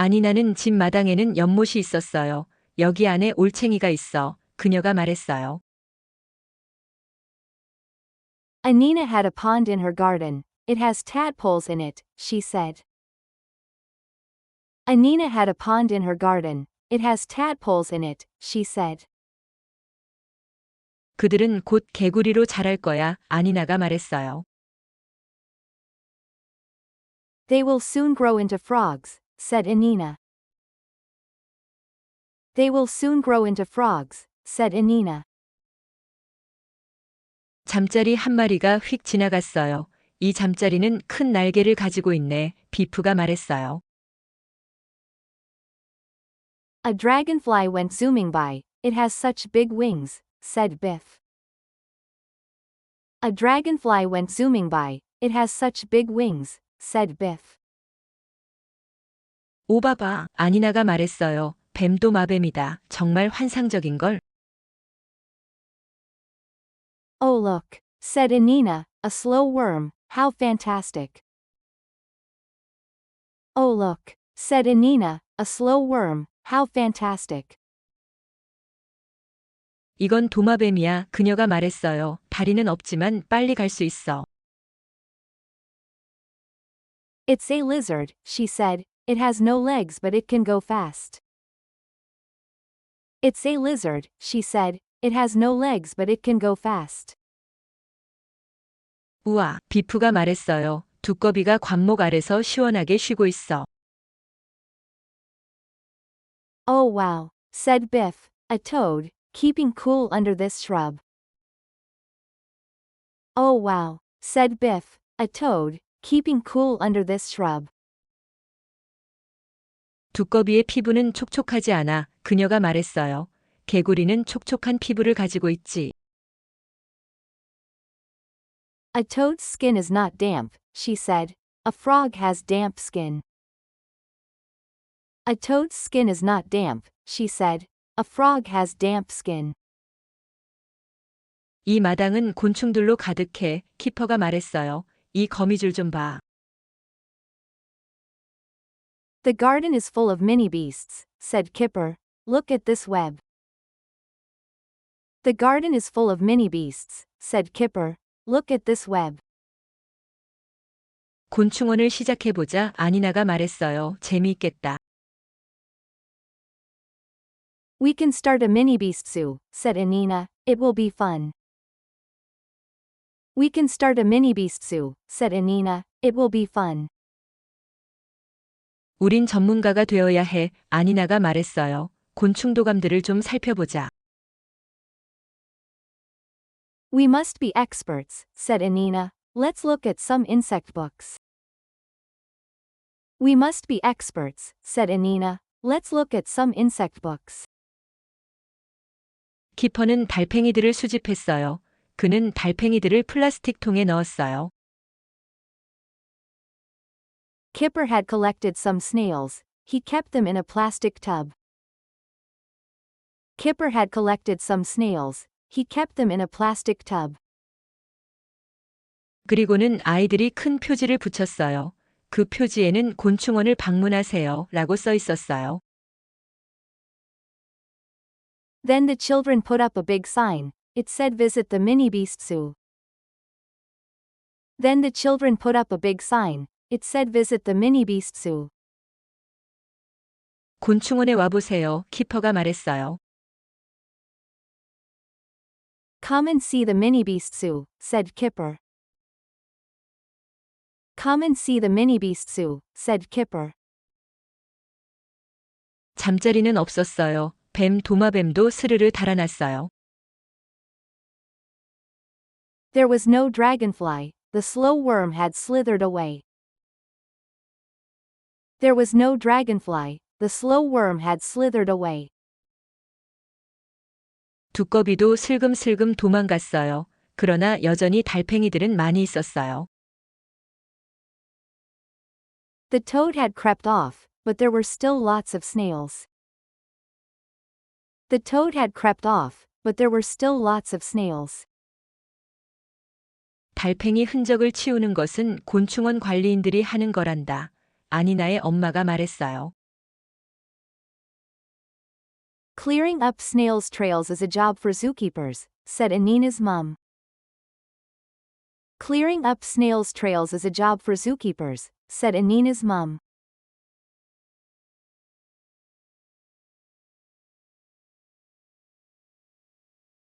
아니 나는 집 마당에는 연못이 있었어요. 여기 안에 올챙이가 있어. 그녀가 말했어요. Anina had a pond in her garden. It has tadpoles in it, she said. Anina had a pond in her garden. It has tadpoles in it, she said. 그들은 곧 개구리로 자랄 거야. 아니나가 말했어요. They will soon grow into frogs, said Anina. They will soon grow into frogs, said Anina. 잠자리 한 마리가 휙 지나갔어요. 이 잠자리는 큰 날개를 가지고 있네. 비프가 말했어요. A dragonfly went zooming by. It has such big wings, said Biff. A dragonfly went zooming by. It has such big wings, said Biff. 오바바. 아니나가 말했어요. 뱀도 마뱀이다. 정말 환상적인 걸. Oh look, said Anina, a slow worm, how fantastic. Oh look, said Anina, a slow worm, how fantastic. 이건 도마뱀이야. 그녀가 말했어요. 다리는 없지만 빨리 갈 수 있어. It's a lizard, she said, it has no legs but it can go fast. It's a lizard, she said, it has no legs but it can go fast. 우와. 비프가 말했어요. 두꺼비가 관목 아래서 시원하게 쉬고 있어. Oh wow, said Biff, a toad, keeping cool under this shrub. Oh wow, said Biff, a toad, keeping cool under this shrub. 두꺼비의 피부는 촉촉하지 않아. 그녀가 말했어요. 개구리는 촉촉한 피부를 가지고 있지. A toad's skin is not damp, she said. A frog has damp skin. A toad's skin is not damp, she said. A frog has damp skin. 이 마당은 곤충들로 가득해. 키퍼가 말했어요. 이 거미줄 좀 봐. The garden is full of mini beasts, said Kipper. Look at this web. The garden is full of mini beasts, said Kipper. Look at this web. 곤충원을 시작해보자. 아니나가 말했어요. 재미있겠다. We can start a mini beast zoo, said Anina. It will be fun. We can start a mini beast zoo, said Anina. It will be fun. 우린 전문가가 되어야 해. 아니나가 말했어요. 곤충 도감들을 좀 살펴보자. We must be experts, said Anina. Let's look at some insect books. We must be experts, said Anina. Let's look at some insect books. 키퍼는 달팽이들을 수집했어요. 그는 달팽이들을 플라스틱 통에 넣었어요. Kipper had collected some snails. He kept them in a plastic tub. Kipper had collected some snails. He kept them in a plastic tub. 그리고는 아이들이 큰 표지를 붙였어요. 그 표지에는 곤충원을 방문하세요. 라고 써 있었어요. Then the children put up a big sign. It said visit the mini beast zoo. Then the children put up a big sign. It said visit the mini beast zoo. 곤충원에 와보세요. 키퍼가 말했어요. Come and see the mini beast zoo, said Kipper. Come and see the mini beast zoo, said Kipper. 잠자리는 없었어요. 뱀 도마뱀도 스르르 달아났어요. There was no dragonfly, the slow worm had slithered away. There was no dragonfly, the slow worm had slithered away. 두꺼비도 슬금슬금 도망갔어요. 그러나 여전히 달팽이들은 많이 있었어요. The toad had crept off, but there were still lots of snails. The toad had crept off, but there were still lots of snails. 달팽이 흔적을 치우는 것은 곤충원 관리인들이 하는 거란다. 아니나의 엄마가 말했어요. Clearing up snails trails is a job for zookeepers, said Anina's mom. Clearing up snails trails is a job for zookeepers, said Anina's mom.